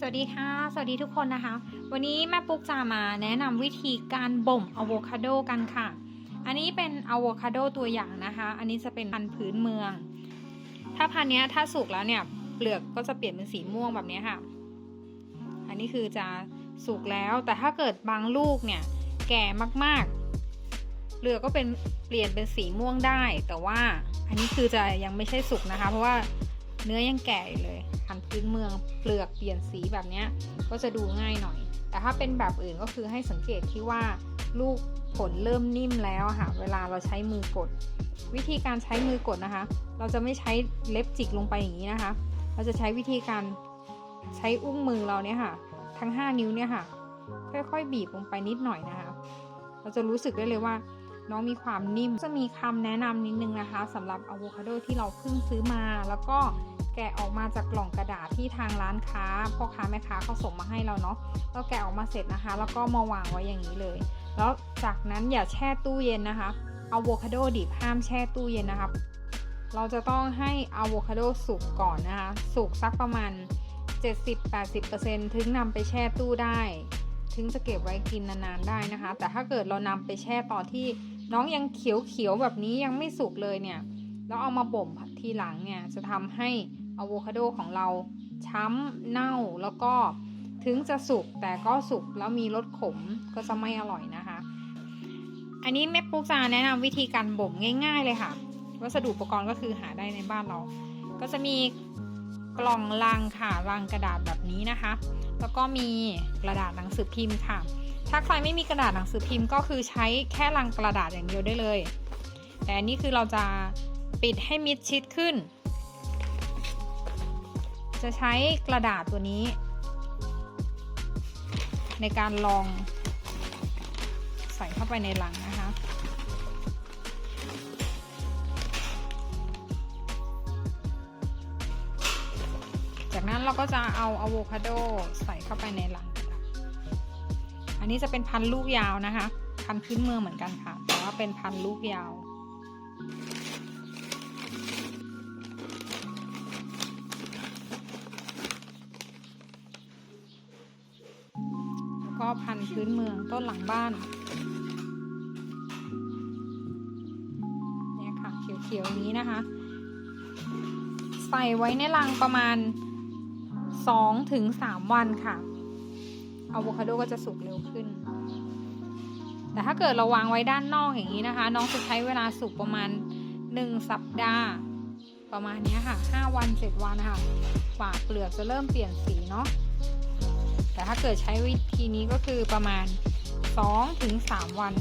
สวัสดีค่ะ สวัสดีทุกคนนะคะ วันนี้แม่ปุ๊กจะมาแนะนำวิธีการบ่มอะโวคาโดกันค่ะ อันนี้เป็นอะโวคาโดตัวอย่างนะคะ อันนี้จะเป็นพันธุ์พื้นเมือง ถ้าพันธุ์เนี้ยถ้าสุกแล้วเนี่ยเปลือกก็จะเปลี่ยนเป็นสีม่วงแบบนี้ค่ะ อันนี้คือจะสุกแล้ว แต่ถ้าเกิดบางลูกเนี่ยแก่มากๆ เปลือกก็เป็นเปลี่ยนเป็นสีม่วงได้ แต่ว่าอันนี้คือจะยังไม่ใช่สุกนะคะ เพราะว่าเนื้อยังแก่อยู่เลย พันธุ์พื้นเมืองเปลือกเปลี่ยนสีแบบนี้ก็จะดูง่ายหน่อย แต่ถ้าเป็นแบบอื่นก็คือให้สังเกตที่ว่าลูกผลเริ่มนิ่มแล้วค่ะเวลาเราใช้มือกด วิธีการใช้มือกดนะคะ เราจะไม่ใช้เล็บจิกลงไปอย่างนี้นะคะ เราจะใช้วิธีการใช้อุ้งมือเราเนี่ยค่ะ ทั้ง 5 นิ้วเนี่ยค่ะ ค่อยๆ บีบลงไปนิดหน่อยนะคะ เราจะรู้สึกได้เลยว่า น้องมีความนิ่ม จะมีคำแนะนำนิดนึงนะคะสำหรับอะโวคาโดที่เราเพิ่งซื้อมา แล้วก็แกะออกมาจากกล่องกระดาษที่ทางร้านค้าพ่อค้าแม่ค้าเขาส่งมาให้เราเนาะเราแกะออกมาเสร็จนะคะ แล้วก็มาวางไว้อย่างนี้เลย แล้วจากนั้นอย่าแช่ตู้เย็นนะคะอะโวคาโดดิบห้ามแช่ตู้เย็นนะคะเราจะต้องให้อะโวคาโดสุกก่อนนะคะ สุกสักประมาณ 70-80%ถึงนำไปแช่ตู้ได้ ถึงจะเก็บไว้กินนานๆได้นะคะ แต่ถ้าเกิดเรานำไปแช่ตอนที่ น้องยังเขียวๆแบบนี้ยังไม่สุกเลยเนี่ย แล้วเอามาบ่มทีหลังเนี่ยจะทำให้อะโวคาโดของเราช้ำเน่าแล้วก็ถึงจะสุกแต่ก็สุกแล้วมีรสขมก็จะไม่อร่อยนะคะ อันนี้แม่ปุ๊กจะแนะนำวิธีการบ่มง่าย ๆ เลยค่ะ วัสดุอุปกรณ์ก็คือหาได้ในบ้านเรา ก็จะมีกล่องลังค่ะลังกระดาษแบบนี้นะคะ แล้วก็มีกระดาษหนังสือพิมพ์ค่ะ ถ้าใครไม่มีกระดาษหนังสือพิมพ์ก็คือใช้แค่ลังกระดาษอย่างเดียวได้เลย แต่อันนี้คือเราจะปิดให้มิดชิดขึ้น จะใช้กระดาษตัวนี้ ในการลองใส่เข้าไปในลังนะคะจากนั้นเราก็จะเอาอะโวคาโดใส่เข้าไปในลัง นนี้จะเป็นพันธุ์ลูกยาวนะคะ พันธุ์พื้นเมืองเหมือนกันค่ะ แต่ว่าเป็นพันธุ์ลูกยาวแล้วก็พันธุ์พื้นเมืองต้นหลังบ้านเนี่ยค่ะเขียวๆอย่างนี้นะคะ ใส่ไว้ในรังประมาณ2-3ถึง3วันค่ะ อะโวคาโดก็จะสุกเร็วขึ้น แต่ถ้าเกิดเราวางไว้ด้านนอกอย่างนี้นะคะ น้องจะใช้เวลาสุกประมาณ 1 สัปดาห์ ประมาณนี้ค่ะ 5 วัน 7 วันนะคะกว่าเปลือกจะเริ่มเปลี่ยนสีเนาะ แต่ถ้าเกิดใช้วิธีนี้ก็คือประมาณ 2-3ถึงวัน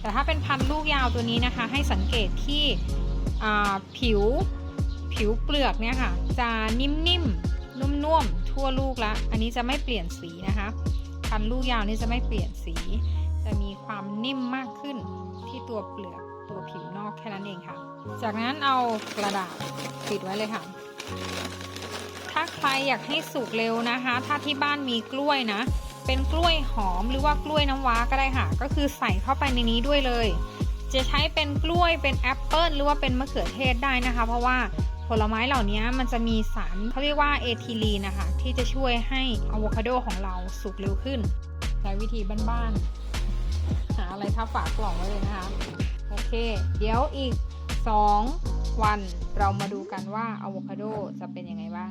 แต่ถ้าเป็นพันธุ์ลูกยาวตัวนี้นะคะ ให้สังเกตที่ผิวผิวเปลือกเนี่ยค่ะ จะนิ่มๆนุ่มๆ ทั่วลูกละอันนี้จะไม่เปลี่ยนสีนะคะพันลูกยาวนี่จะไม่เปลี่ยนสี จะมีความนิ่มมากขึ้นที่ตัวเปลือกตัวผิวนอกแค่นั้นเองค่ะ จากนั้นเอากระดาษปิดไว้เลยค่ะถ้าใครอยากให้สุกเร็วนะคะ ถ้าที่บ้านมีกล้วยนะ เป็นกล้วยหอมหรือว่ากล้วยน้ำว้าก็ได้ค่ะ ก็คือใส่เข้าไปในนี้ด้วยเลย จะใช้เป็นกล้วยเป็นแอปเปิลหรือว่าเป็นมะเขือเทศได้นะคะ เพราะว่า ลไม้เหล่านี้มันจะมีสารเขาเรียกว่าเอทิลีนนะคะที่จะช่วยให้อะโวคาโดของเราสุกเร็วขึ้นใช้วิธีบ้านๆหาอะไรทับฝากล่องไว้เลยนะคะโอเค เดี๋ยวอีก 2 วันเรามาดูกันว่าอะโวคาโดจะเป็นยังไงบ้าง